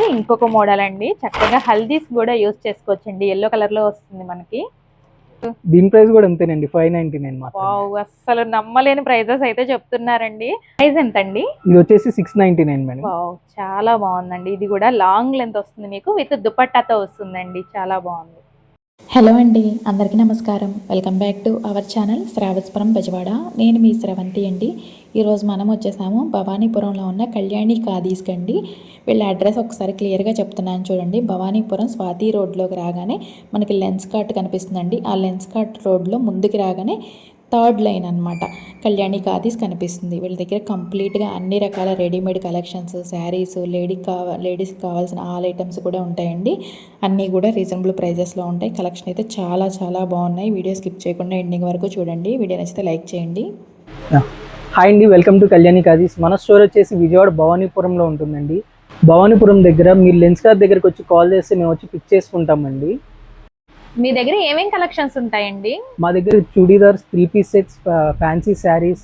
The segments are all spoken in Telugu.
వచ్చేసి ఇంకొక మోడల్ అండి. చక్కగా హల్దీస్ కూడా యూస్ చేసుకోవచ్చండి. ఎల్లో కలర్లో వస్తుంది మనకి. దీని ప్రైస్ కూడా అంతేనండి. ఫైవ్ నైన్టీ నైన్ అస్సలు నమ్మలేని ప్రైజెస్ అయితే చెప్తున్నారండి. ప్రైస్ ఎంత అండి ఇది వచ్చేసి సిక్స్ నైన్టీ నైన్ మేడం. చాలా బాగుందండి. ఇది కూడా లాంగ్ లెంత్ వస్తుంది మీకు. విత్ దుపట్టాతో వస్తుందండి. చాలా బాగుంది. హలో అండి అందరికీ నమస్కారం. Welcome back to our channel Sravaspuram Bezawada. నేను మీ శ్రవంతి అండి. ఈరోజు మనం వచ్చేసాము భవానీపురంలో ఉన్న కళ్యాణి ఖాదీస్కి అండి వీళ్ళ అడ్రస్ ఒకసారి క్లియర్గా చెప్తున్నాను చూడండి. భవానీపురం స్వాతి రోడ్లోకి రాగానే మనకి లెన్స్ కార్ట్ కనిపిస్తుందండి. ఆ లెన్స్ కార్ట్ రోడ్లో ముందుకు రాగానే థర్డ్ లైన్ అనమాట కళ్యాణి ఖాదీస్ కనిపిస్తుంది. వీళ్ళ దగ్గర కంప్లీట్గా అన్ని రకాల రెడీమేడ్ కలెక్షన్స్ శారీస్ లేడీ కావ లేడీస్కి కావాల్సిన ఆల్ ఐటమ్స్ కూడా ఉంటాయండి. అన్నీ కూడా రీజనబుల్ ప్రైజెస్లో ఉంటాయి. కలెక్షన్ అయితే చాలా చాలా బాగున్నాయి. వీడియో స్కిప్ చేయకుండా ఎండింగ్ వరకు చూడండి. వీడియో నచ్చితే లైక్ చేయండి. హాయ్ అండి. వెల్కమ్ టు కళ్యాణి కాదీస్ మన స్టోర్ వచ్చేసి విజయవాడ భవానీపురంలో ఉంటుందండి. భవానీపురం దగ్గర మీరు లెన్స్ కార్ దగ్గరికి వచ్చి కాల్ చేస్తే మేము వచ్చి పిక్ చేసుకుంటామండి. మీ దగ్గర ఏమేం కలెక్షన్స్ ఉంటాయండి? మా దగ్గర churidars three piece sets fancy sarees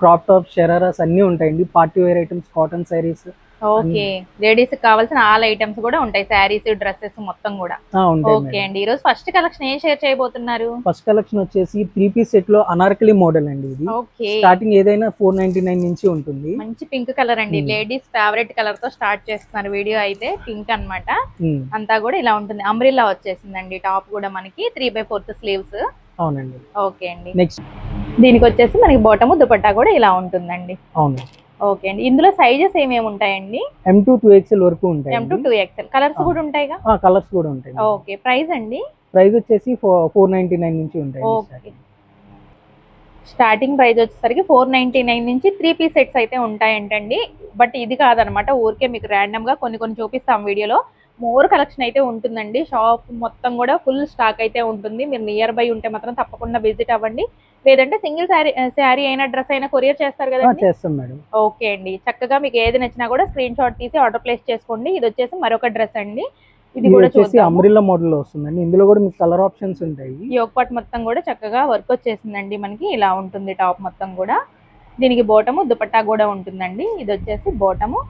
crop top shararas అన్నీ ఉంటాయండి. Party wear items cotton sarees okay. Ladies కావాల్సిన ఆల్ ఐటమ్స్ కూడా ఉంటాయి శారీస్ డ్రెస్సెస్ మొత్తం కూడా. ఓకే అండి. ఈ రోజు ఫస్ట్ కలెక్షన్ ఏం షేర్ చేయబోతున్నారు? ఫస్ట్ కలెక్షన్ వచ్చేసి త్రీ పీస్ సెట్లో అనార్కలి మోడల్ అండి ఇది. ఓకే. స్టార్టింగ్ ఏదైనా ఫోర్ నైన్టీ నైన్ నుంచి ఉంటుంది. మంచి పింక్ కలర్ అండి. లేడీస్ ఫేవరెట్ కలర్తో స్టార్ట్ చేస్తున్నారు వీడియో అయితే పింక్ అన్నమాట. ఉమ్, అంతా కూడా ఇలా ఉంటుంది. అంబ్రిల్లా వచ్చేసిందండి టాప్ కూడా మనకి త్రీ బై ఫోర్త్ స్లీవ్స్. అవునండి. ఓకే అండి. నెక్స్ట్. దీనికి వచ్చేసి మనకి బాటము దుపట్టా కూడా ఇలా ఉంటుందండి. అవును. ఓకే అండి. ఇందులో సైజెస్ ఏమేమి ఉంటాయండి? ఎం టూ టూ ఎక్స్ఎల్ వరకు ఉంటాయి M to two XL colours. కూడా ఉంటాయిగా? కలర్స్ కూడా ఉంటాయి ఓకే. ప్రైస్ అండి? ప్రైస్ వచ్చేసి ఫోర్ నైన్టీ నైన్ నుంచి ఉంటాయి ఓకే. స్టార్టింగ్. ప్రైస్ వచ్చేసరికి ఫోర్ నైన్టీ నైన్ నుంచి త్రీ పీస్ సెట్స్ అయితే ఉంటాయంటండి. బట్ ఇది కాదనమాట. ఊరికే మీకు random గా కొన్ని కొన్ని చూపిస్తాం వీడియోలో. మోర్ కలెక్షన్ అయితే ఉంటుందండి. షాప్ మొత్తం కూడా ఫుల్ స్టాక్ అయితే ఉంటుంది. మీరు నియర్ బై ఉంటే మాత్రం తప్పకుండా విజిట్ అవ్వండి. లేదంటే సింగిల్ శారీ శారీ అయినా డ్రెస్ అయినా కొరియర్ చేస్తారు కదండి? చేస్తాం మేడం. ఓకే అండి. చక్కగా మీకు ఏది నచ్చినా కూడా స్క్రీన్ షాట్ తీసి ఆర్డర్ ప్లేస్ చేసుకోండి. ఇది వచ్చేసి మరొక డ్రెస్ అండి. ఇది కూడా వచ్చేసి అంబ్రిల్లా మోడల్లో వస్తుందండి. ఇందులో కూడా మీకు కలర్ ఆప్షన్స్ ఉంటాయి. ఈ పాట్ మొత్తం కూడా చక్కగా వర్క్ వచ్చేసిందండి మనకి. ఇలా ఉంటుంది టాప్ మొత్తం కూడా. దీనికి బోటము దుపట్టా కూడా ఉంటుందండి. ఇది వచ్చేసి బోటము.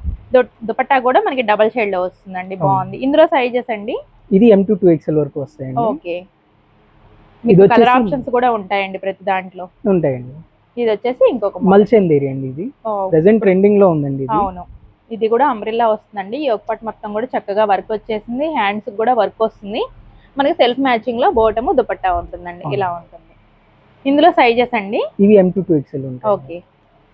దుపట్టా కూడా మనకి డబల్ షేడ్లో వస్తుందండి. బాగుంది. ఇందులో సైజెస్ అండి? ఇది ఎం టూ టూ ఎక్స్ఎల్ వరకు వస్తాయండి. ఓకే. మీకు కలర్ ఆప్షన్స్ కూడా ఉంటాయండి ప్రతి దాంట్లో. ఉంటాయండి. ఇది వచ్చేసి ఇంకొక. మల్చెందేరి అండి ఇది. ప్రెసెంట్ ట్రెండింగ్లో ఉందండి ఇది. అవును. ఇది కూడా అంబ్రిల్లా వస్తుందండి. ఈ పాట్ మొత్తం కూడా చక్కగా వర్క్ వచ్చేసింది. హ్యాండ్స్ కూడా వర్క్ వస్తుంది. మనకి సెల్ఫ్ మ్యాచింగ్లో బోటము దుపట్టా ఉంటుందండి. ఇలా ఉంటుంది. ఇందులో సైజెస్ అండి? ఇవి ఎం టూ ఉంటాయి ఓకే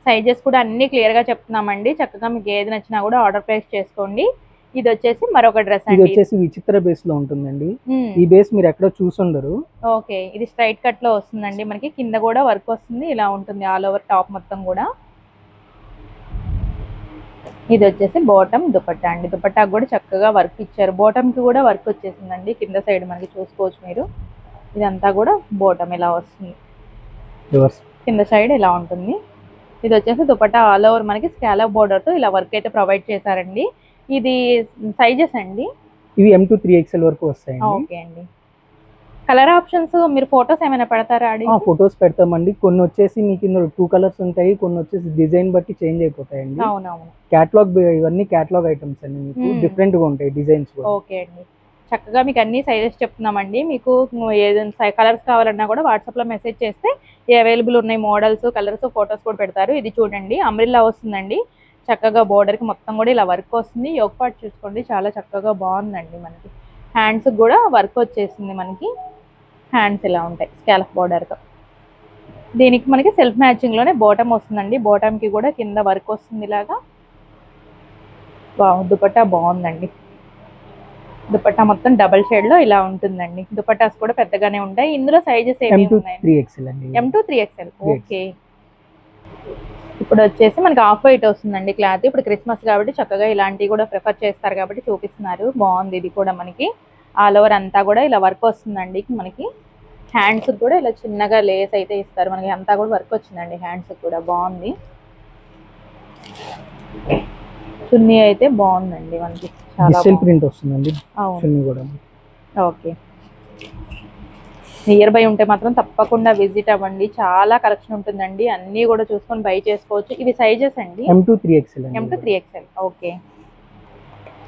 సైజెస్ కూడా అన్ని క్లియర్గా చెప్తున్నామండి. చక్కగా మీకు ఏది నచ్చినా కూడా ఆర్డర్ ప్లేస్ చేసుకోండి. ఇది వచ్చేసి మరొక డ్రెస్ ఇది వచ్చేసి విచిత్ర బేస్లో ఉంటుందండి. ఈ బేస్ మీరు ఎక్కడ చూసుండరు ఓకే. ఇది స్ట్రైట్ కట్లో వస్తుందండి. మనకి కింద కూడా వర్క్ వస్తుంది. ఇలా ఉంటుంది ఆల్ ఓవర్ టాప్ మొత్తం కూడా. ఇది వచ్చేసి బాటమ్ దుపట్టా అండి. దుపట్టా కూడా చక్కగా వర్క్ ఇచ్చారు. బాటమ్కి కూడా వర్క్ వచ్చేసిందండి. కింద సైడ్ మనకి చూసుకోవచ్చు మీరు. ఇదంతా కూడా బాటమ్ ఇలా వస్తుంది. కింద సైడ్ ఇలా ఉంటుంది. ఇది వచ్చేసి దుపట్టా ఆల్ ఓవర్ మనకి స్కాలప్ బోర్డర్తో ఇలా వర్క్ అయితే ప్రొవైడ్ చేశారండి. ఇది సైజెస్ అండి. ఇవి ఎం టూ త్రీ ఎక్స్ఎల్ వరకు వస్తాయండి. ఓకే అండి. కలర్ ఆప్షన్స్ మీరు ఫొటోస్ ఏమైనా పెడతారా అడి? ఫొటోస్ పెడతామండి. కొన్ని వచ్చేసి మీకు ఇందులో టూ కలర్స్ ఉంటాయి కొన్ని వచ్చేసి డిజైన్ బట్టి చేంజ్ అయిపోతాయండి. అవునవును. క్యాట్లాగ్ ఇవన్నీ క్యాట్లాగ్ ఐటమ్స్ అండి మీకు. డిఫరెంట్గా ఉంటాయి డిజైన్స్ ఓకే అండి. చక్కగా మీకు అన్ని సైజెస్ చెప్తున్నామండి. మీకు ఏదైనా కలర్స్ కావాలన్నా కూడా వాట్సాప్లో మెసేజ్ చేస్తే అవైలబుల్ ఉన్నాయి మోడల్స్ కలర్స్ ఫొటోస్ కూడా పెడతారు. ఇది చూడండి అంబ్రిల్లా వస్తుందండి. చక్కగా border కి మొత్తం కూడా ఇలా వర్క్ వస్తుంది. యోగ పార్ట్ చూసుకోండి. చాలా చక్కగా బాగుందండి మనకి. హ్యాండ్స్ కూడా వర్క్ వచ్చేసింది మనకి. హ్యాండ్స్ ఇలా ఉంటాయి స్కాలఫ్తో. దీనికి మనకి సెల్ఫ్ మ్యాచింగ్లోనే బాటమ్ వస్తుందండి. బాటమ్కి కూడా కింద వర్క్ వస్తుంది ఇలాగా. వావ్ దుపట్టా బాగుందండి. దుపట్టా మొత్తం డబల్ షేడ్లో ఇలా ఉంటుందండి. దుపట్టాస్ కూడా పెద్దగానే ఉంటాయి. ఇందులో సైజెస్ టూ ఉన్నాయి M to three XL. Okay ఇప్పుడు వచ్చేసి మనకి ఆఫ్ వైట్ వస్తుందండి క్లాత్. ఇప్పుడు క్రిస్మస్ కాబట్టి చక్కగా ఇలాంటివి కూడా ప్రిఫర్ చేస్తారు కాబట్టి చూపిస్తున్నారు. బాగుంది ఇది కూడా మనకి. ఆల్ ఓవర్ అంతా కూడా ఇలా వర్క్ వస్తుందండి మనకి. హ్యాండ్స్ కూడా ఇలా చిన్నగా లేస్ అయితే ఇస్తారు. మనకి అంతా కూడా వర్క్ వచ్చిందండి హ్యాండ్స్ కూడా. బాగుంది. చున్నీ అయితే బాగుందండి మనకి. చాలా. ప్రింట్ వస్తుందండి. ఓకే. నియర్ బై ఉంటే మాత్రం తప్పకుండా విజిట్ అవ్వండి. చాలా కలెక్షన్ ఉంటుందండి. అన్నీ కూడా చూసుకొని బై చేసుకోవచ్చు. ఇవి సైజెస్ అండి? M to three XL M to three XL okay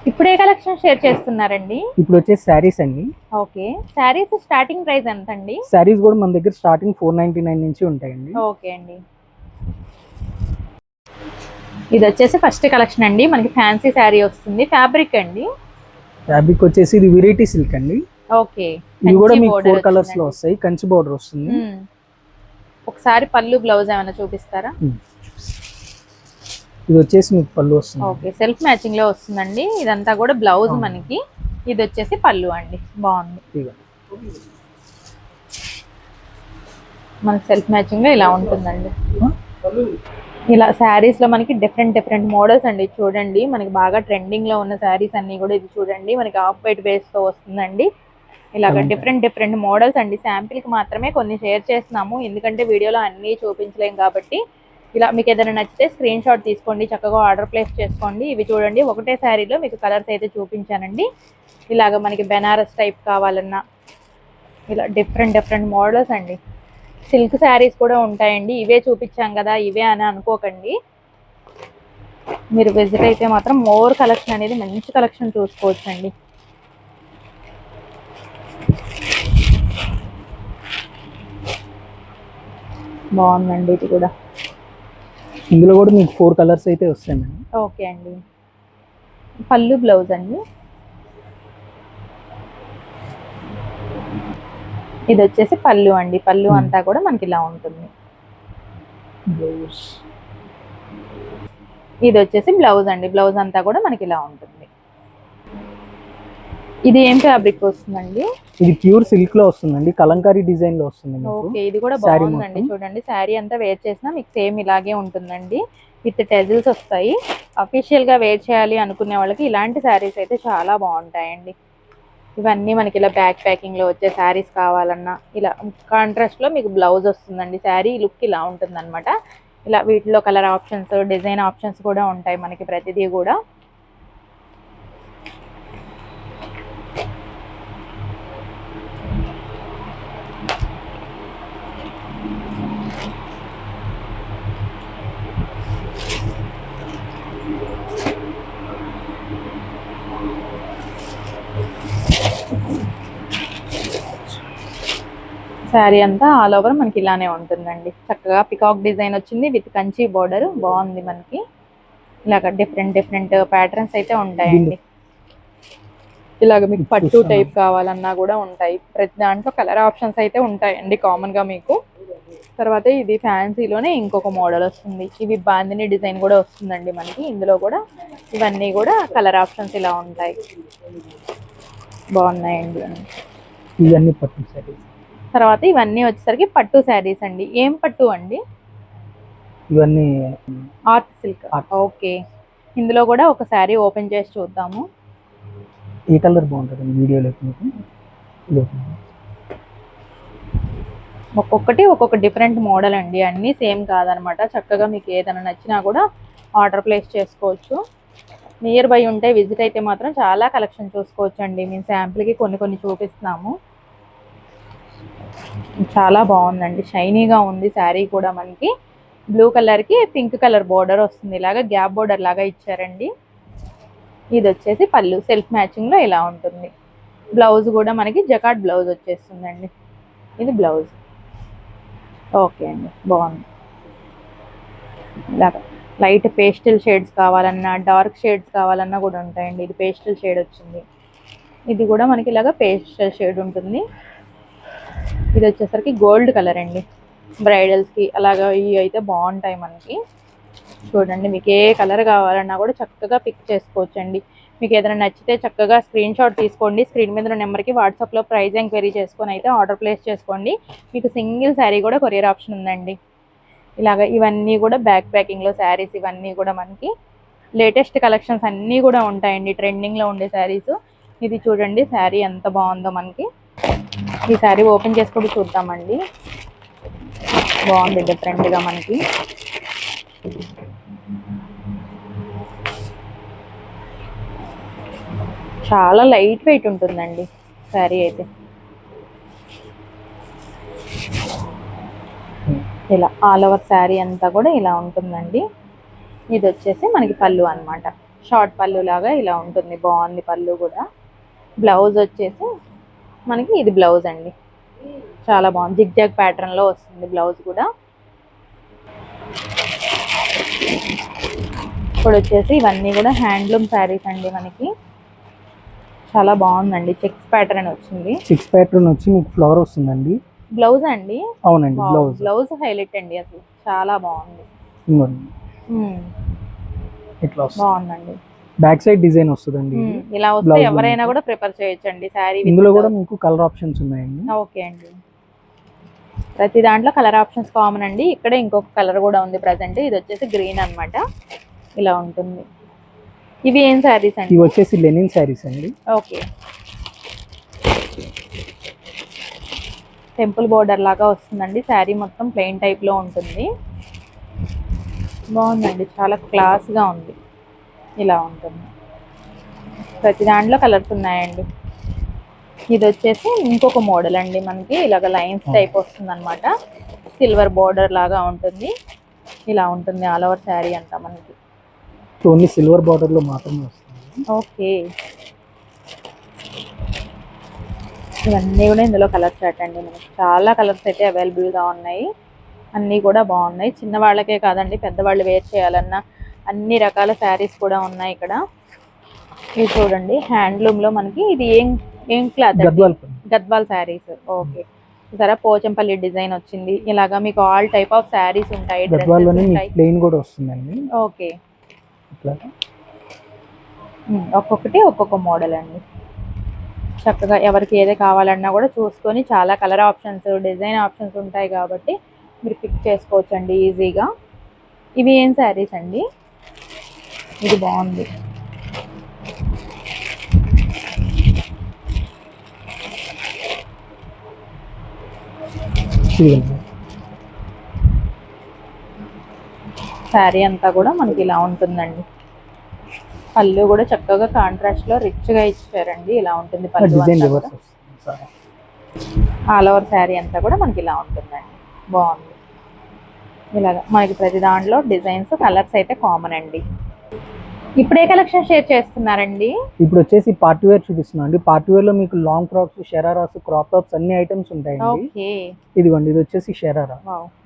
ఇప్పుడు కలెక్షన్ షేర్ చేస్తున్నారండి? ఇప్పుడు వచ్చేసి శారీస్ అండి. ఓకే శారీస్ స్టార్టింగ్ ప్రైస్ ఎంత అండి శారీస్ కూడా మన దగ్గర స్టార్టింగ్ ఫోర్ నైన్టీ నైన్ నుంచి ఉంటాయండి. ఓకే అండి. ఇది వచ్చేసి ఫస్ట్ కలెక్షన్ అండి. మనకి ఫ్యాన్సీ శారీ వస్తుంది. ఫ్యాబ్రిక్ అండి? ఫ్యాబ్రిక్ వచ్చేసి ఇది వెరైటీ సిల్క్ అండి. ఓకే ఇది కూడా మీకు ఫోర్ కలర్స్లో. వస్తాయి. కంచి బోర్డర్ వస్తుంది. ఒకసారి పళ్ళు బ్లౌజ్ ఏమైనా చూపిస్తారా? ఇది వచ్చేసి మీకు పళ్ళు వస్తుంది. ఓకే సెల్ఫ్ మ్యాచింగ్లో వస్తుందండి. ఇదంతా కూడా బ్లౌజ్. మనకి. ఇది వచ్చేసి పళ్ళు అండి. బాగుంది. మనకి సెల్ఫ్ మ్యాచింగ్లో ఇలా ఉంటుందండి. ఇలా శారీస్లో మనకి డిఫరెంట్ డిఫరెంట్ మోడల్స్ అండి. చూడండి మనకి బాగా ట్రెండింగ్లో ఉన్న శారీస్ అన్ని కూడా ఇది చూడండి. మనకి ఆఫ్ వైట్ బేస్తో వస్తుందండి. ఇలాగ. డిఫరెంట్ డిఫరెంట్ మోడల్స్ అండి. శాంపిల్కి మాత్రమే కొన్ని షేర్ చేస్తున్నాము. ఎందుకంటే వీడియోలో అన్ని చూపించలేం కాబట్టి. ఇలా మీకు ఏదైనా నచ్చితే స్క్రీన్ షాట్ తీసుకోండి. చక్కగా ఆర్డర్ ప్లేస్ చేసుకోండి. ఇవి చూడండి. ఒకటే శారీలో మీకు కలర్స్ అయితే చూపించానండి. ఇలాగ మనకి బెనారస్ టైప్ కావాలన్నా. ఇలా డిఫరెంట్ డిఫరెంట్ మోడల్స్ అండి. సిల్క్ శారీస్ కూడా ఉంటాయండి. ఇవే చూపించాం కదా ఇవే అని అనుకోకండి. మీరు విజిట్ అయితే మాత్రం మోర్ కలెక్షన్ అనేది మంచి కలెక్షన్ చూసుకోవచ్చండి. బాగుందండి ఇది కూడా. ఇందులో కూడా మీకు ఫోర్ కలర్స్ అయితే వస్తాయి మేడం. ఓకే అండి. పళ్ళు బ్లౌజ్ అండి. ఇది వచ్చేసి పళ్ళు అండి. పళ్ళు Hmm. అంతా కూడా మనకి ఇలా ఉంటుంది. బ్లౌజ్ ఇది వచ్చేసి బ్లౌజ్ అండి. బ్లౌజ్ అంతా కూడా మనకి ఇలా ఉంటుంది. ఇది ఏం ఫ్యాబ్రిక్ వస్తుందండి? ఇది ప్యూర్ సిల్క్లో వస్తుందండి. కలంకారీ డిజైన్లో వస్తుంది ఓకే ఇది కూడా బాగుందండి. చూడండి. శారీ అంతా వేర్ చేసినా మీకు సేమ్ ఇలాగే ఉంటుందండి. విత్ టెజిల్స్ వస్తాయి. అఫీషియల్గా వేర్ చేయాలి అనుకునే వాళ్ళకి ఇలాంటి శారీస్ అయితే చాలా బాగుంటాయండి. ఇవన్నీ మనకి ఇలా బ్యాక్ ప్యాకింగ్లో వచ్చే శారీస్ కావాలన్నా ఇలా కాంట్రాస్ట్లో మీకు బ్లౌజ్ వస్తుందండి. శారీ లుక్ ఇలా ఉంటుందన్నమాట. ఇలా వీటిలో కలర్ ఆప్షన్స్ డిజైన్ ఆప్షన్స్ కూడా ఉంటాయి మనకి ప్రతిదీ కూడా. శారీ అంతా ఆల్ ఓవర్ మనకి ఇలానే ఉంటుందండి. చక్కగా పికాక్ డిజైన్ వచ్చింది విత్ కంచి బోర్డర్ బాగుంది మనకి. ఇలాగ డిఫరెంట్ డిఫరెంట్ ప్యాటర్న్స్ అయితే ఉంటాయండి. ఇలాగ మీకు పట్టు. టైప్ కావాలన్నా కూడా ఉంటాయి. ప్రతి దాంట్లో కలర్ ఆప్షన్స్ అయితే ఉంటాయండి కామన్గా మీకు. తర్వాత ఇది ఫ్యాన్సీలోనే ఇంకొక మోడల్ వస్తుంది. ఇవి బాందిని డిజైన్ కూడా వస్తుందండి మనకి. ఇందులో కూడా ఇవన్నీ కూడా కలర్ ఆప్షన్స్ ఇలా ఉంటాయి. బాగున్నాయండి ఇవన్నీ పట్టు శారీస్. తర్వాత ఇవన్నీ వచ్చేసరికి పట్టు శారీస్ అండి. ఏం పట్టు అండి? ఇవన్నీ ఆర్ట్ సిల్క్. ఓకే. ఇందులో కూడా ఒక శారీ ఓపెన్ చేసి చూద్దాము. ఏ కలర్ బాగుంటుంది వీడియోలో. ఒక్కొక్కటి ఒక్కొక్క డిఫరెంట్ మోడల్ అండి. అన్నీ సేమ్ కాదనమాట. చక్కగా మీకు ఏదైనా నచ్చినా కూడా ఆర్డర్ ప్లేస్ చేసుకోవచ్చు. నియర్ బై ఉంటే విజిట్ అయితే మాత్రం చాలా కలెక్షన్ చూసుకోవచ్చు అండి మేము శాంపుల్కి కొన్ని కొన్ని చూపిస్తున్నాము. చాలా బాగుందండి. షైనీగా ఉంది శారీ కూడా మనకి. బ్లూ కలర్కి పింక్ కలర్ బోర్డర్ వస్తుంది. ఇలాగా గ్యాప్ బోర్డర్ లాగా ఇచ్చారండి. ఇది వచ్చేసి పళ్ళు సెల్ఫ్ మ్యాచింగ్లో ఇలా ఉంటుంది. బ్లౌజ్ కూడా మనకి జకాట్ బ్లౌజ్ వచ్చేస్తుందండి. ఇది బ్లౌజ్. ఓకే అండి. బాగుంది. ఇలాగా లైట్ పేస్టల్ షేడ్స్ కావాలన్నా డార్క్ షేడ్స్ కావాలన్నా కూడా ఉంటాయండి. ఇది పేస్టల్ షేడ్ వచ్చింది. ఇది కూడా మనకి ఇలాగ పేస్టల్ షేడ్ ఉంటుంది. ఇది వచ్చేసరికి గోల్డ్ కలర్ అండి. బ్రైడల్స్కి అలాగా ఇవి అయితే బాగుంటాయి మనకి. చూడండి మీకు ఏ కలర్ కావాలన్నా కూడా చక్కగా పిక్ చేసుకోవచ్చండి. మీకు ఏదైనా నచ్చితే చక్కగా స్క్రీన్ షాట్ తీసుకోండి. స్క్రీన్ మీద ఉన్న నెంబర్కి వాట్సాప్లో ప్రైజ్ ఎంక్వైరీ చేసుకొని అయితే ఆర్డర్ ప్లేస్ చేసుకోండి. మీకు సింగిల్ శారీ కూడా కొరియర్ ఆప్షన్ ఉందండి. ఇలాగ ఇవన్నీ కూడా బ్యాక్ ప్యాకింగ్లో శారీస్ ఇవన్నీ కూడా మనకి. లేటెస్ట్ కలెక్షన్స్ అన్నీ కూడా ఉంటాయండి. ట్రెండింగ్లో ఉండే శారీస్ ఇది చూడండి శారీ ఎంత బాగుందో మనకి. ఈ శారీ ఓపెన్ చేసుకొని చూద్దామండి. బాగుంది డిఫరెంట్గా మనకి. చాలా లైట్ వెయిట్ ఉంటుందండి శారీ అయితే. ఇలా ఆల్ ఓవర్ శారీ అంతా కూడా ఇలా ఉంటుందండి. ఇది వచ్చేసి మనకి పళ్ళు అన్నమాట. షార్ట్ పళ్ళు లాగా ఇలా ఉంటుంది బాగుంది పళ్ళు కూడా. బ్లౌజ్ వచ్చేసి మనకి ఇది బ్లౌజ్ అండి. చాలా బాగుంది. జిగ్జాగ్ ప్యాటర్న్లో వస్తుంది బ్లౌజ్ కూడా. ఇప్పుడు వచ్చేసి ఇవన్నీ కూడా హ్యాండ్లూమ్ శారీస్ అండి మనకి. చాలా బాగుందండి. చెక్స్ ప్యాటర్న్ వచ్చింది. సిక్స్ ప్యాటర్న్ వచ్చి మీకు ఫ్లవర్ వస్తుందండి. బ్లౌజ్ అండి? అవునండి బ్లౌజ్. బ్లౌజ్ హైలైట్ అండి అసలు. చాలా బాగుంది. ఇట్లా బాగుందండి. బ్యాక్ సైడ్ డిజైన్ వస్తుందండి ఇలా వస్తే ఎవరైనా. కూడా ప్రిపేర్ చేయొచ్చండి శారీ ఇందులో కూడా మీకు కలర్ ఆప్షన్స్ ఉన్నాయండి. ఓకే అండి. ప్రతి దాంట్లో కలర్ ఆప్షన్స్ కామన్ అండి. ఇక్కడ ఇంకొక కలర్ కూడా ఉంది ప్రజెంట్. ఇది వచ్చేసి గ్రీన్ అన్నమాట. ఇలా ఉంటుంది. ఇవి ఏం శారీస్ అండి? ఇవి వచ్చేసి లెనిన్ శారీస్ అండి. ఓకే. టెంపుల్ బోర్డర్ లాగా వస్తుందండి. శారీ మొత్తం ప్లెయిన్ టైప్లో ఉంటుంది. బాగుందండి. చాలా క్లాస్గా ఉంది. ఇలా ఉంటుంది. ప్రతి దాంట్లో కలర్స్ ఉన్నాయండి. ఇది వచ్చేసి ఇంకొక మోడల్ అండి మనకి. ఇలాగ లైన్స్ టైప్ వస్తుంది అనమాట సిల్వర్ బోర్డర్ లాగా ఉంటుంది. ఇలా ఉంటుంది ఆల్ ఓవర్ శారీ అంతా మనకి. ఓన్లీ సిల్వర్ బార్డర్లో మాత్రమే వస్తుంది. ఓకే. ఇవన్నీ కూడా ఇందులో కలర్ చాట్ అండి. మనకి చాలా కలర్స్ అయితే available గా ఉన్నాయి. అన్నీ కూడా బాగున్నాయి. చిన్న వాళ్ళకే కాదండి పెద్దవాళ్ళు వేర్ చేయాలన్నా అన్ని రకాల శారీస్ కూడా ఉన్నాయి ఇక్కడ. ఇది చూడండి హ్యాండ్లూమ్లో మనకి ఇది ఏం ఏం క్లాత్ గద్వాల్ శారీస్. ఓకే. సరే పోచంపల్లి డిజైన్ వచ్చింది. ఇలాగా మీకు ఆల్ టైప్ ఆఫ్ శారీస్ ఉంటాయి ప్లెయిన్ కూడా వస్తుందండి. ఓకే. ఒక్కొక్కటి ఒక్కొక్క మోడల్ అండి. చక్కగా ఎవరికి ఏది కావాలన్నా కూడా చూసుకొని చాలా కలర్ ఆప్షన్స్ డిజైన్ ఆప్షన్స్ ఉంటాయి కాబట్టి మీరు పిక్ చేసుకోవచ్చు అండి ఈజీగా ఇవి ఏం శారీస్ అండి? ఇది బాగుంది. శారీ అంతా కూడా మనకి ఇలా ఉంటుందండి. పళ్ళు కూడా చక్కగా కాంట్రాస్ట్లో రిచ్గా ఇచ్చారండి. ఇలా ఉంటుంది పళ్ళు ఆల్ ఓవర్ శారీ అంతా కూడా మనకి ఇలా ఉంటుందండి. బాగుంది. ఇలాగా మనకి ప్రతి దాంట్లో డిజైన్స్ కలర్స్ అయితే కామన్ అండి. ఇప్పుడు ఏ కలెక్షన్ షేర్ చేస్తున్నారండి. ఇప్పుడు వచ్చేసి పార్టీ వేర్ చూపిస్తున్నాం అండి. పార్టీ వేర్లో మీకు long frocks shararas crop tops అన్ని ఐటమ్స్ ఉంటాయండి. ఓకే. ఇదిగోండి ఇది వచ్చేసి షెరారా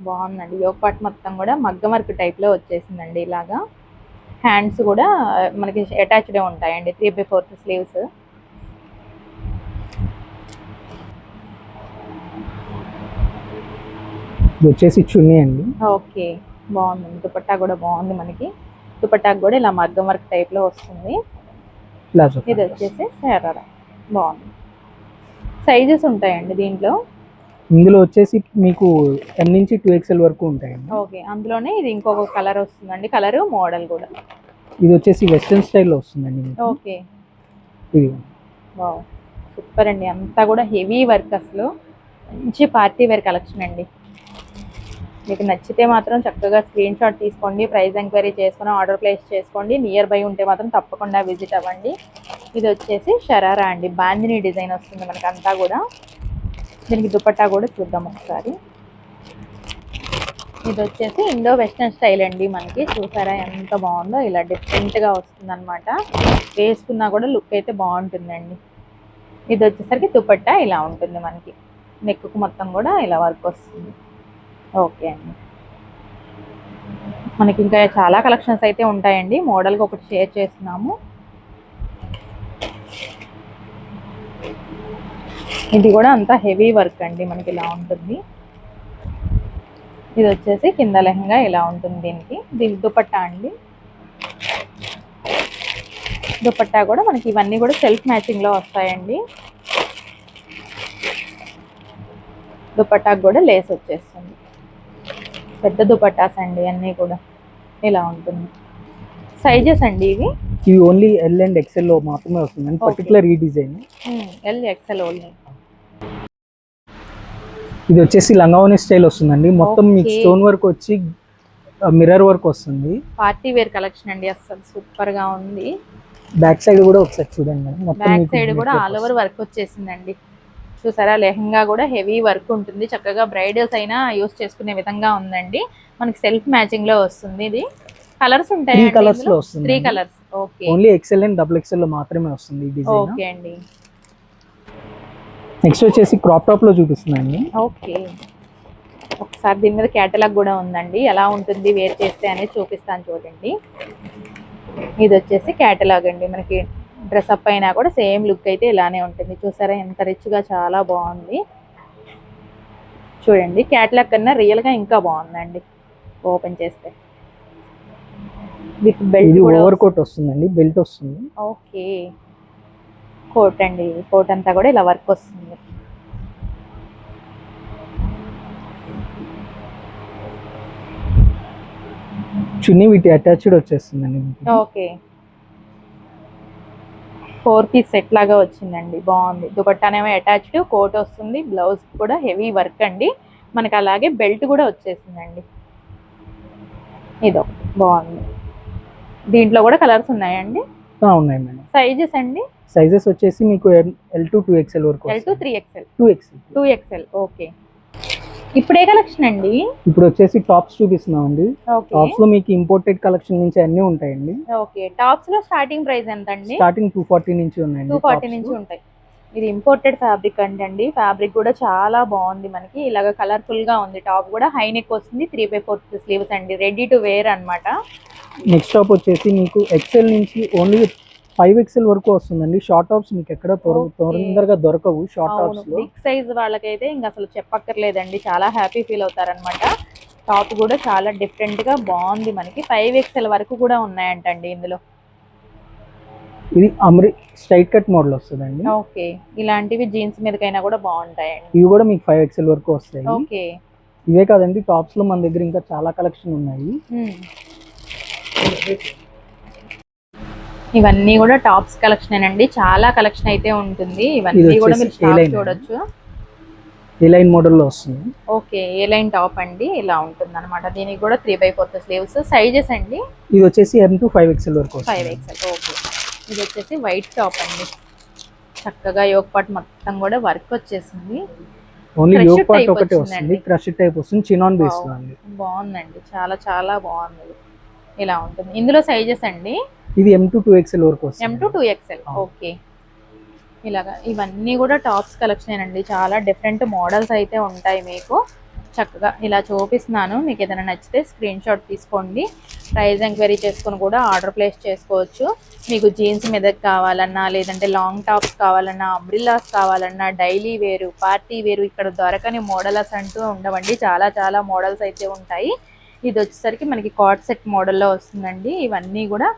బాగుందండి. యోగ పాట్ మొత్తం కూడా మగ్గం వర్క్ టైప్లో వచ్చేసిందండి ఇలాగా. హ్యాండ్స్ కూడా మనకి అటాచ్డ్ ఉంటాయండి. త్రీ బై ఫోర్త్ స్లీవ్స్ ఇది వచ్చేసి చున్నీ అండి. ఓకే బాగుంది దుపట్టా కూడా బాగుంది మనకి. దుపట్టాకు కూడా ఇలా మగ్గం వర్క్ టైప్లో వస్తుంది ఇది వచ్చేసి శరారా బాగుంది. సైజెస్ ఉంటాయండి దీంట్లో? ఇందులో వచ్చేసి మీకు ఎం నుంచి టూ ఎక్స్ఎల్ వరకు ఉంటాయండి. ఓకే. అందులోనే ఇది ఇంకొక కలర్ వస్తుందండి. కలర్ మోడల్ కూడా. ఇది వచ్చేసి వెస్ట్రన్ స్టైల్లో వస్తుందండి. ఓకే. ఇది సూపర్ అండి. అంతా కూడా హెవీ వర్క్ అసలు. మంచి పార్టీ వేర్ కలెక్షన్ అండి. మీకు నచ్చితే మాత్రం చక్కగా స్క్రీన్ షాట్ తీసుకోండి ప్రైస్ ఎంక్వైరీ చేసుకుని ఆర్డర్ ప్లేస్ చేసుకోండి నియర్ బై ఉంటే మాత్రం తప్పకుండా విజిట్ అవ్వండి. ఇది వచ్చేసి షరారా అండి. బాందిని డిజైన్ వస్తుంది మనకి అంతా కూడా. దీనికి దుపట్టా కూడా చూద్దాం ఒకసారి. ఇది వచ్చేసి ఇండో వెస్టర్న్ స్టైల్ అండి మనకి. చూసారా ఎంత బాగుందో? ఇలా డిఫరెంట్గా వస్తుంది అనమాట వేసుకున్నా కూడా లుక్ అయితే బాగుంటుందండి. ఇది వచ్చేసరికి దుపట్టా ఇలా ఉంటుంది మనకి. నెక్కు మొత్తం కూడా ఇలా వర్క్ వస్తుంది. ఓకే అండి. మనకి ఇంకా చాలా కలెక్షన్స్ అయితే ఉంటాయండి. మోడల్గా ఒకటి షేర్ చేస్తున్నాము. ఇది కూడా అంతా హెవీ వర్క్ అండి మనకి ఇలా ఉంటుంది. ఇది వచ్చేసి కింద లెహంగా ఇలా ఉంటుంది దీనికి. దీనికి దుపట్టా అండి. దుపట్టా కూడా మనకి ఇవన్నీ కూడా సెల్ఫ్ మ్యాచింగ్లో వస్తాయండి. దుపట్టాకు కూడా లేస్ వచ్చేస్తుంది. పెద్ద దుపట్టాస్ అండి అన్నీ కూడా ఇలా ఉంటుంది. సైజెస్ అండి ఇవి? ఇవి ఓన్లీ ఎల్ అండ్ ఎక్స్ఎల్లో మాత్రమే Okay. పర్టికులర్ ఈ డిజైన్ ఎల్ ఎక్సెల్ ఓన్లీ ఇది వచ్చేసి లంగావని స్టైల్ వస్తుందండి. మొత్తం మీకు. స్టోన్ వర్క్ వచ్చి మిర్రర్ వర్క్ వస్తుంది. పార్టీ వేర్ కలెక్షన్ అండి అసలు సూపర్గా ఉంది. బ్యాక్ సైడ్ కూడా ఒకసారి చూడండి. బ్యాక్ సైడ్ కూడా ఆల్ ఓవర్ వర్క్ వచ్చేసిందండి. చూసారా? లెహంగా కూడా హెవీ వర్క్ ఉంటుంది. చక్కగా బ్రైడల్స్ అయినా యూస్ చేసుకునే విధంగా ఉందండి. మనకి సెల్ఫ్ మ్యాచింగ్లో వస్తుంది ఇది. కలర్స్ ఉంటాయి కలర్స్లో వస్తుంది three colours okay only XL and double ఎక్సెల్లో మాత్రమే వస్తుంది ఈ డిజైన్ ఓకే అండి. నెక్స్ట్ వచ్చేసి క్రాప్ టాప్లో చూపిస్తున్నాండి ఓకే ఒకసారి దీని మీద క్యాటలాగ్ కూడా ఉందండి. ఎలా ఉంటుంది వేర్ చేస్తే అనేది చూపిస్తాను చూడండి. ఇది వచ్చేసి క్యాటలాగ్ అండి మనకి డ్రెస్ అప్ అయినా కూడా సేమ్ లుక్ అయితే ఇలానే ఉంటుంది. చూసారా? ఎంత రిచ్గా చాలా బాగుంది. చూడండి క్యాటలాగ్ కన్నా రియల్గా ఇంకా బాగుందండి. ఓపెన్ చేస్తే. విత్ బెల్ట్ ఓవర్ కోట్ వస్తుందండి బెల్ట్ వస్తుంది. ఓకే. కోట్ అండి కోట్ అంతా కూడా ఇలా వర్క్ వస్తుంది. చున్నీ వీటి అటాచ్డ్ వచ్చేస్తుందండి. ఓకే. ఫోర్ పీస్ సెట్ లాగా వచ్చిందండి. బాగుంది. దుపట్టానేమో అటాచ్డ్ కోట్ వస్తుంది బ్లౌజ్ కూడా హెవీ వర్క్ అండి. మనకి అలాగే బెల్ట్ కూడా వచ్చేసిందండి. ఇదో బాగుంది. దీంట్లో కూడా కలర్స్ ఉన్నాయండి? ఉన్నాయి మేడం. సైజెస్ అండి? సైజెస్ వచ్చేసి మీకు ఎల్ టు టూ ఎక్స్ఎల్ వరకు L to three XL. Two XL. Two XL. Okay. ఇప్పుడే కలెక్షన్ అండి? ఇప్పుడు వచ్చేసి టాప్స్ చూపిస్తున్నాం అండి టాప్స్లో మీకు ఇంపోర్టెడ్ కలెక్షన్ నుంచి అన్ని ఉంటాయండి. ఓకే టాప్స్లో స్టార్టింగ్ ప్రైస్ ఎంత అండి స్టార్టింగ్ టూ ఫార్టీ నుంచి ఉన్నాయండి టూ ఫార్టీ. నుంచి ఉంటాయి. ఇది ఇంపోర్టెడ్ ఫ్యాబ్రిక్ అండి ఫ్యాబ్రిక్ కూడా చాలా బాగుంది మనకి. ఇలాగ కలర్ఫుల్గా ఉంది. టాప్ కూడా హై నెక్ వస్తుంది. త్రీ బై ఫోర్త్ స్లీవ్స్ అండి. రెడీ టు వేర్ అన్నమాట. నెక్స్ట్ టాప్ వచ్చేసి మీకు ఎక్సెల్ నుంచి ఓన్లీ ఫైవ్ ఎక్సెల్ వరకు వస్తుందండి. షార్ట్ టాప్స్ మీకు ఎక్కడ. తొందరగా దొరకవు. షార్ట్ టాప్స్ బిగ్ సైజ్ వాళ్ళకైతే ఇంకా అసలు చెప్పక్కర్లేదండి. చాలా హ్యాపీ ఫీల్ అవుతారనమాట టాప్ కూడా చాలా డిఫరెంట్గా బాగుంది మనకి. ఫైవ్ ఎక్స్ఎల్ వరకు కూడా ఉన్నాయంటండి ఇందులో. ఇది అమరి స్ట్రైట్ కట్ మోడల్ వస్తుందండి. ఓకే. ఇలాంటివి జీన్స్ మీదకైనా కూడా బాగుంటాయండి. ఇవి కూడా మీకు ఫైవ్ ఎక్సెల్ వరకు వస్తాయి. ఓకే. ఇవే కాదండి టాప్స్లో మన దగ్గర ఇంకా చాలా కలెక్షన్ ఉన్నాయి. ఇవన్నీ కూడా టాప్స్ కలెక్షన్ అండి చాలా కలెక్షన్ అయితే ఉంటుంది. ఇవన్నీ కూడా మీరు A-line చూడొచ్చు. ఏ లైన్ మోడల్లో వస్తుంది. ఓకే ఏ లైన్ టాప్ అండి. ఇలా ఉంటుంది అనమాట దీనికి కూడా three by fourth sleeves sizes అండి? ఇది వచ్చేసి ఎన్ టు ఫైవ్ ఎక్సెల్ వరకు ఫైవ్ ఎక్స్ఎల్ ఓకే. ఇది వచ్చేసి వైట్ టాప్ అండి. చక్కగా యోగ్ పాట్ మొత్తం కూడా వర్క్ వచ్చేసింది. ఓన్లీ యోగ్ ఒకటే. వస్తుంది. క్రష్ టైప్ వస్తుంది. చినాన్ బేస్ బాగుందండి. చాలా చాలా బాగుంది. ఇలా ఉంటుంది. ఇందులో సైజెస్ అండి. ఇది ఎం టు టూ ఎక్సెల్ వరకు ఎం వస్తుంది టు టూ ఎక్స్ఎల్ ఆ. ఓకే. ఇలాగా ఇవన్నీ కూడా టాప్స్ కలెక్షన్ అండి. చాలా డిఫరెంట్ మోడల్స్ అయితే ఉంటాయి మీకు. చక్కగా ఇలా చూపిస్తున్నాను. మీకు ఏదైనా నచ్చితే స్క్రీన్ షాట్ తీసుకోండి. ప్రైస్ ఎంక్వైరీ చేసుకొని కూడా ఆర్డర్ ప్లేస్ చేసుకోవచ్చు. మీకు జీన్స్ మీద కావాలన్నా లేదంటే లాంగ్ టాప్స్ కావాలన్నా అంబ్రిల్లాస్ కావాలన్నా డైలీ వేరు పార్టీ వేరు ఇక్కడ దొరకని మోడల్స్ అంటూ ఉండవండి. చాలా చాలా మోడల్స్ అయితే ఉంటాయి. ఇది వచ్చేసరికి మనకి కాట్ సెట్ మోడల్లో వస్తుందండి. ఇవన్నీ కూడా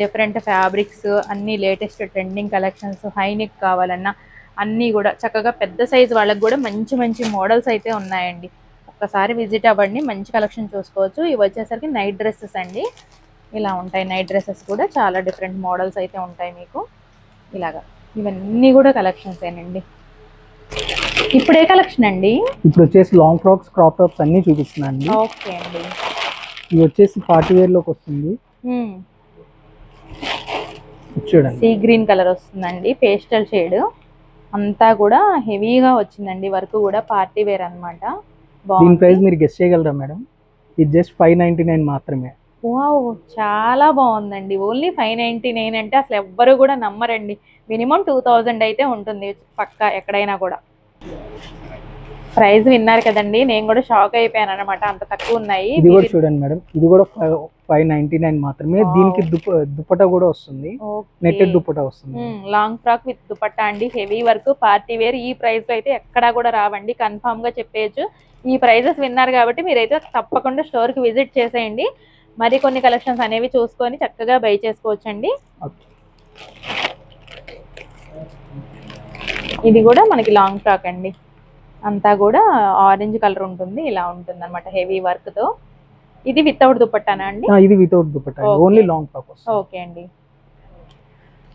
డిఫరెంట్ ఫ్యాబ్రిక్స్ అన్ని latest trending collections high neck కావాలన్నా అన్నీ కూడా చక్కగా పెద్ద సైజ్ వాళ్ళకి కూడా మంచి మంచి మోడల్స్ అయితే ఉన్నాయండి. ఒక్కసారి విజిట్ అవ్వండి మంచి కలెక్షన్ చూసుకోవచ్చు. ఇవి వచ్చేసరికి నైట్ డ్రెస్సెస్ అండి. ఇలా ఉంటాయి నైట్ డ్రెస్సెస్ కూడా చాలా డిఫరెంట్ మోడల్స్ అయితే ఉంటాయి మీకు. ఇలాగా. ఇవన్నీ కూడా కలెక్షన్స్ ఏనండి. ఇప్పుడే కలెక్షన్ అండి? ఇప్పుడు వచ్చేసి లాంగ్ ఫ్రాక్స్ క్రాప్ టాప్స్ అన్ని చూపిస్తున్నాను ఓకే అండి. ఇది వచ్చేసి పార్టీ వేర్లోకి వస్తుంది చూడండి. సీ గ్రీన్ కలర్ వస్తుందండి పేస్టల్ షేడ్. అంతా కూడా హెవీగా వచ్చిందండి వర్క్ కూడా పార్టీ వేర్ అనమాట దీని ప్రైస్ మీరు గెస్ట్ చేయగలరా మేడం? ఇది జస్ట్ ఫైవ్ నైన్టీ నైన్ మాత్రమే. వావ్ చాలా బాగుందండి. ఓన్లీ ఫైవ్ నైంటీ నైన్ అంటే అసలు ఎవ్వరు కూడా నమ్మరండి. మినిమం టూ థౌజండ్ అయితే ఉంటుంది పక్కా ఎక్కడైనా కూడా. ప్రైస్ విన్నారు కదండి. నేను కూడా షాక్ అయిపోయాను అనమాట అంత తక్కువ ఉన్నాయి. ఇది కూడా చూడండి మేడం. ఇది కూడా ఫైవ్ నైన్టీ నైన్ మాత్రమే. దీనికి దుప్పట కూడా వస్తుంది. నెట్టెడ్ దుప్పట వస్తుంది. లాంగ్ ఫ్రాక్ విత్ దుపట్టా అండి. Heavy work party wear. ఈ ప్రైస్లో అయితే ఎక్కడా కూడా రావండి. కన్ఫామ్గా చెప్పేయచ్చు. ఈ ప్రైజెస్ విన్నారు కాబట్టి మీరైతే తప్పకుండా స్టోర్కి విజిట్ చేసేయండి. మరి కొన్ని కలెక్షన్స్ అనేవి చూసుకొని చక్కగా బై చేసుకోవచ్చండి. Okay. ఇది కూడా మనకి లాంగ్ ఫ్రాక్ అండి. అంతా కూడా ఆరెంజ్ కలర్ ఉంటుంది ఇలా ఉంటుంది అనమాట హెవీ వర్క్తో. ఇది వితౌట్ దుపట్టానా అండి? ఇది without Okay. Only long frock వస్తుంది. ఓకే అండి.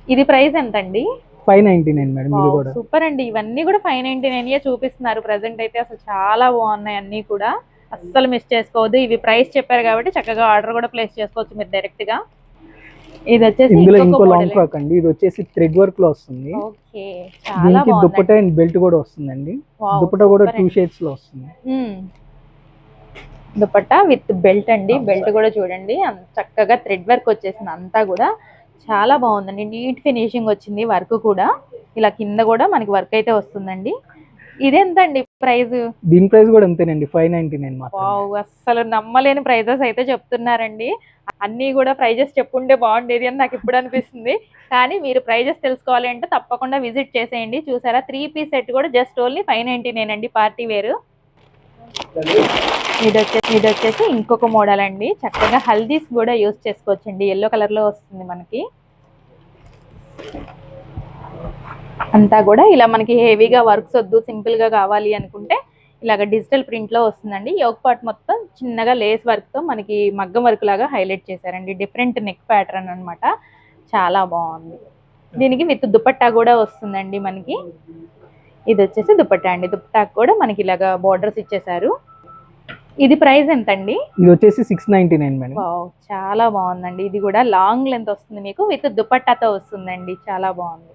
ఇది ప్రైస్ ఎంత అండి ఫైవ్ నైన్టీ నైన్ మేడం ఇది కూడా. సూపర్ అండి. ఇవన్నీ కూడా ఫైవ్ నైన్టీ నైన్ చూపిస్తున్నారు. ప్రజెంట్ అయితే అసలు చాలా బాగున్నాయి అన్ని కూడా. అస్సలు మిస్ చేసుకోవద్దు. ఇవి ప్రైస్ చెప్పారు కాబట్టి చక్కగా ఆర్డర్ కూడా ప్లేస్ చేసుకోవచ్చు మీరు డైరెక్ట్గా. ఇది వచ్చేసి ఇందులో ఇంకో లాంగ్ ఫ్రాక్ అండి. ఇది వచ్చేసి థ్రెడ్ వర్క్లో వస్తుంది. దీనికి దుప్పట అండ్ బెల్ట్ కూడా వస్తుందండి. దుప్పట కూడా టూ షేడ్స్లో వస్తుంది. దుపట్టా విత్ బెల్ట్ అండి. బెల్ట్ కూడా చూడండి. చక్కగా థ్రెడ్ వర్క్ వచ్చేసింది అంతా కూడా. చాలా బాగుందండి. నీట్ ఫినిషింగ్ వచ్చింది వర్క్ కూడా. ఇలా కింద కూడా మనకి వర్క్ అయితే వస్తుందండి. ఇదెంతండి ప్రైస్ దీని ప్రైస్ కూడా అంతేనండి ఫైవ్ నైన్టీ నైన్ అస్సలు నమ్మలేని ప్రైజెస్ అయితే చెప్తున్నారండి. అన్నీ కూడా ప్రైజెస్ చెప్పుంటే బాగుండేది అని నాకు ఇప్పుడు అనిపిస్తుంది. కానీ మీరు ప్రైజెస్ తెలుసుకోవాలి అంటే తప్పకుండా విజిట్ చేసేయండి. చూసారా త్రీ పీస్ సెట్ కూడా just only five ninety nine అండి పార్టీ వేరు. ఇది వచ్చేసి ఇది వచ్చేసి ఇంకొక మోడల్ అండి. చక్కగా హల్దీస్ కూడా యూస్ చేసుకోవచ్చండి. ఎల్లో కలర్లో వస్తుంది మనకి. అంతా కూడా ఇలా మనకి హెవీగా వర్క్స్ వద్దు సింపుల్గా కావాలి అనుకుంటే ఇలాగ డిజిటల్ ప్రింట్లో వస్తుందండి. యోగ్ పార్ట్ మొత్తం చిన్నగా లేస్ వర్క్తో మనకి మగ్గం వర్క్ లాగా హైలైట్ చేశారండి. డిఫరెంట్ నెక్ ప్యాటర్న్ అన్నమాట. చాలా బాగుంది. దీనికి విత్ దుపట్టా కూడా వస్తుందండి మనకి. ఇది వచ్చేసి దుపట్టా అండి. దుపట్టాకు కూడా మనకి ఇలాగా బోర్డర్స్ ఇచ్చేసారు ఇది ప్రైస్ ఎంత అండి ఇది వచ్చేసి సిక్స్ నైన్టీ నైన్ మేడం. చాలా బాగుందండి. ఇది కూడా లాంగ్ లెంత్ వస్తుంది మీకు. విత్ దుపట్టాతో వస్తుందండి. చాలా బాగుంది.